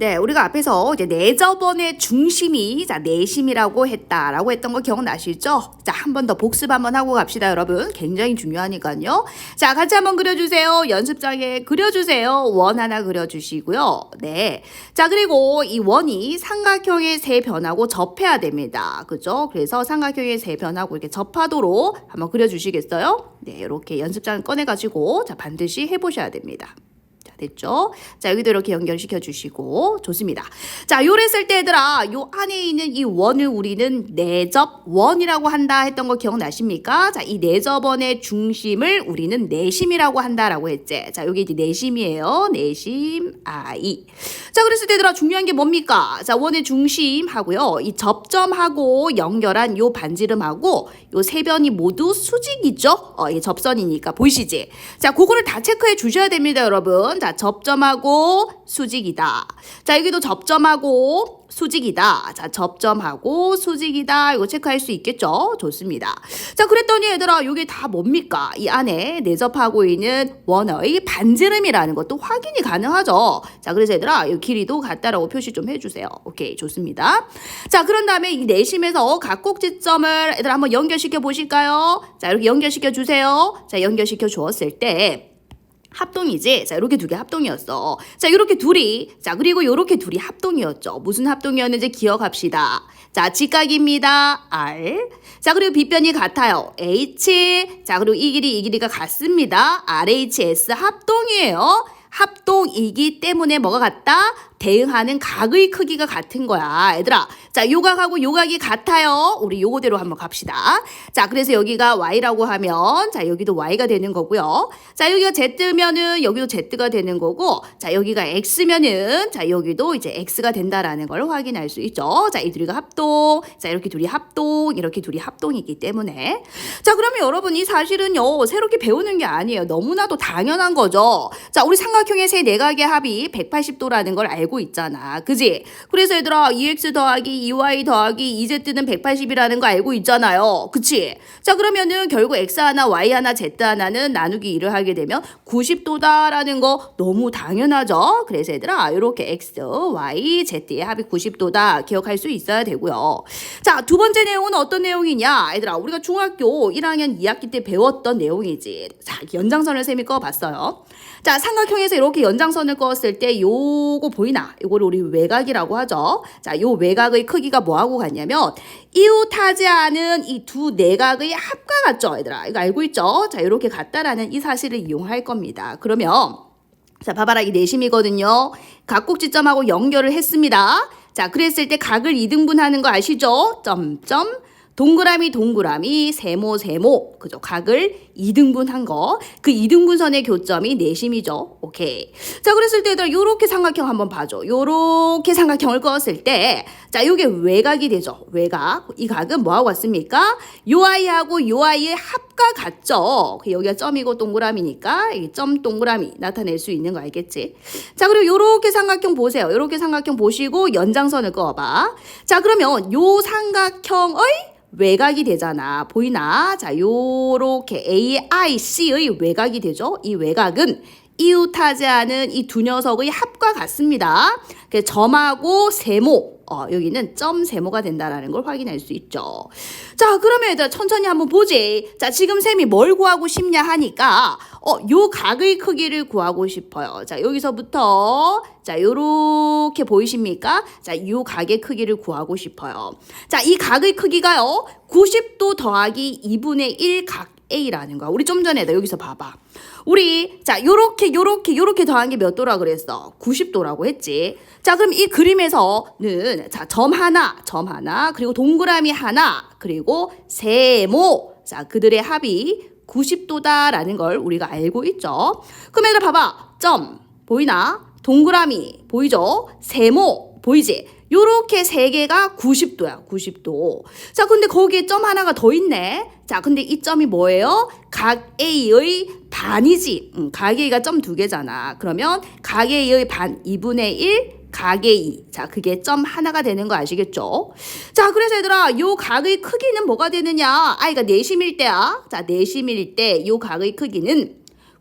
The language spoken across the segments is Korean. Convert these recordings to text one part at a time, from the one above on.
네, 우리가 앞에서 이제 내저번의 중심이 자 내심이라고 했다라고 했던 거 기억나시죠? 자, 한 번 더 복습 한번 하고 갑시다, 여러분. 굉장히 중요하니까요. 자, 같이 한번 그려주세요. 연습장에 그려주세요. 원 하나 그려주시고요. 네. 자, 그리고 이 원이 삼각형의 세 변하고 접해야 됩니다. 그죠? 그래서 삼각형의 세 변하고 이렇게 접하도록 한번 그려주시겠어요? 네, 이렇게 연습장 꺼내가지고 자 반드시 해보셔야 됩니다. 자, 됐죠? 자, 여기도 이렇게 연결시켜 주시고 좋습니다. 자, 요랬을 때 얘들아, 요 안에 있는 이 원을 우리는 내접 원이라고 한다 했던 거 기억나십니까? 자, 이 내접원의 중심을 우리는 내심이라고 한다라고 했지. 자, 여기 이제 내심이에요. 내심 I. 자, 그랬을 때 얘들아 중요한 게 뭡니까? 자, 원의 중심 하고요. 이 접점하고 연결한 요 반지름하고 요 세 변이 모두 수직이죠? 어, 이게 접선이니까 보이시지? 자, 그거를 다 체크해 주셔야 됩니다, 여러분. 자, 접점하고 수직이다. 자, 여기도 접점하고 수직이다. 자, 접점하고 수직이다. 이거 체크할 수 있겠죠? 좋습니다. 자, 그랬더니 얘들아, 이게 다 뭡니까? 이 안에 내접하고 있는 원의 반지름이라는 것도 확인이 가능하죠. 자, 그래서 얘들아, 이 길이도 같다라고 표시 좀 해주세요. 오케이, 좋습니다. 자, 그런 다음에 이 내심에서 각 꼭지점을 얘들아 한번 연결시켜 보실까요? 자, 이렇게 연결시켜 주세요. 자, 연결시켜 주었을 때, 합동이지. 자, 이렇게 두 개 합동이었어. 자, 이렇게 둘이. 자, 그리고 이렇게 둘이 합동이었죠. 무슨 합동이었는지 기억합시다. 자, 직각입니다. R. 자, 그리고 빗변이 같아요. H. 자, 그리고 이 길이 이 길이가 같습니다. RHS 합동이에요. 합동이기 때문에 뭐가 같다? 대응하는 각의 크기가 같은 거야. 얘들아. 자, 요각하고 요각이 같아요. 우리 요거대로 한번 갑시다. 자, 그래서 여기가 y라고 하면 자, 여기도 y가 되는 거고요. 자, 여기가 z면은 여기도 z가 되는 거고 자, 여기가 x면은 자, 여기도 이제 x가 된다라는 걸 확인할 수 있죠. 자, 이 둘이가 합동. 자, 이렇게 둘이 합동. 이렇게 둘이 합동이기 때문에 자, 그러면 여러분 이 사실은요. 새롭게 배우는 게 아니에요. 너무나도 당연한 거죠. 자, 우리 삼각형의 세 내각의 합이 180도라는 걸 알고 있잖아. 그지? 그래서 얘들아, 2x 더하기 2y 더하기 2z는 180이라는 거 알고 있잖아요. 그치? 자, 그러면은 결국 x 하나, y 하나, z 하나는 나누기 2를 하게 되면 90도다라는 거 너무 당연하죠? 그래서 얘들아, 이렇게 x, y, z의 합이 90도다 기억할 수 있어야 되고요. 자, 두 번째 내용은 어떤 내용이냐? 얘들아, 우리가 중학교 1학년 2학기 때 배웠던 내용이지. 자, 연장선을 쌤이 꺼봤어요. 자, 삼각형에서 이렇게 연장선을 그었을 때 요거 보이나? 이거를 우리 외곽이라고 하죠. 자, 요 외곽의 크기가 뭐하고 같냐면 이웃하지 않은 이 두 내각의 합과 같죠, 얘들아. 이거 알고 있죠? 자, 이렇게 같다라는 이 사실을 이용할 겁니다. 그러면 자, 봐봐라. 이 내심이거든요. 각곡지점하고 연결을 했습니다. 자, 그랬을 때 각을 이등분하는 거 아시죠? 점점 동그라미 동그라미 세모 세모. 그죠? 각을 이등분한 거그 이등분선의 교점이 내심이죠. 오케이. 자 그랬을 때 얘들아 요렇게 삼각형 한번 봐줘. 요렇게 삼각형을 그었을 때자 요게 외곽이 되죠. 외곽. 이 각은 뭐하고 같습니까? 요 아이하고 요 아이의 합과 같죠? 그 여기가 점이고 동그라미니까 이 점 동그라미 나타낼 수 있는 거 알겠지? 자 그리고 요렇게 삼각형 보세요. 요렇게 삼각형 보시고 연장선을 그어봐. 자 그러면 요 삼각형의 외곽이 되잖아. 보이나? 자, 요렇게 AIC의 외곽이 되죠. 이 외곽은 이웃하지 않은 이 두 녀석의 합과 같습니다. 그 점하고 세모, 어, 여기는 점 세모가 된다라는 걸 확인할 수 있죠. 자, 그러면 얘들아 천천히 한번 보지. 자, 지금 쌤이 뭘 구하고 싶냐 하니까 어, 요 각의 크기를 구하고 싶어요. 자, 여기서부터 자, 요렇게 보이십니까? 자, 요 각의 크기를 구하고 싶어요. 자, 이 각의 크기가요. 90도 더하기 2분의 1 각 A라는 거야. 우리 좀 전에 나 여기서 봐봐. 우리 자 요렇게 요렇게 요렇게 더한 게 몇 도라 그랬어? 90도라고 했지. 자 그럼 이 그림에서는 자 점 하나, 점 하나, 그리고 동그라미 하나, 그리고 세모. 자 그들의 합이 90도다라는 걸 우리가 알고 있죠. 그럼 얘들 봐봐. 점 보이나? 동그라미 보이죠? 세모 보이지? 요렇게 세 개가 90도야. 90도. 자, 근데 거기에 점 하나가 더 있네. 자, 근데 이 점이 뭐예요? 각 A의 반이지. 음, 각 A가 점 두 개잖아. 그러면 각 A의 반 2분의 1 각의 2. 자, 그게 점 하나가 되는 거 아시겠죠? 자, 그래서 얘들아, 요 각의 크기는 뭐가 되느냐? 아이가 내심일 때야. 자, 내심일 때 요 각의 크기는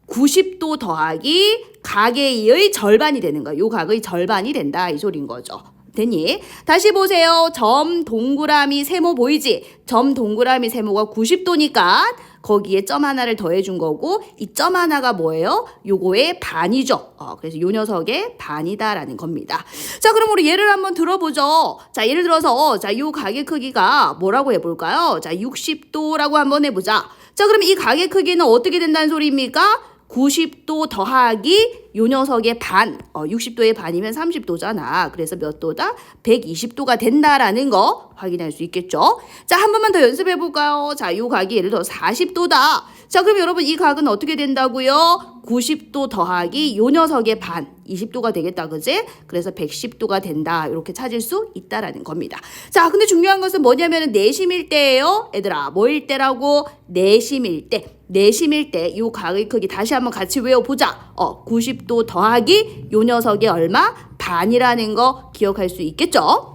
90도 더하기 각의 절반이 되는 거야. 요 각의 절반이 된다 이 소린 거죠. 됐니? 다시 보세요. 점 동그라미 세모 보이지? 점 동그라미 세모가 90도니까 거기에 점 하나를 더해 준 거고 이 점 하나가 뭐예요? 요거의 반이죠. 어, 그래서 요 녀석의 반이다라는 겁니다. 자, 그럼 우리 예를 한번 들어보죠. 자, 예를 들어서 자, 요 가게 크기가 뭐라고 해 볼까요? 자, 60도라고 한번 해 보자. 자, 그럼 이 가게 크기는 어떻게 된다는 소리입니까? 90도 더하기 요 녀석의 반, 어, 60도의 반이면 30도잖아. 그래서 몇 도다? 120도가 된다라는 거 확인할 수 있겠죠? 자, 한 번만 더 연습해 볼까요? 자, 요 각이 예를 들어 40도다. 자, 그럼 여러분 이 각은 어떻게 된다고요? 90도 더하기 요 녀석의 반, 20도가 되겠다, 그지? 그래서 110도가 된다. 이렇게 찾을 수 있다라는 겁니다. 자, 근데 중요한 것은 뭐냐면은 내심일 때예요. 얘들아, 뭐일 때라고? 내심일 때. 내심일 때 요 각의 크기 다시 한번 같이 외워보자. 어, 90도 더하기 요 녀석이 얼마? 반이라는 거 기억할 수 있겠죠?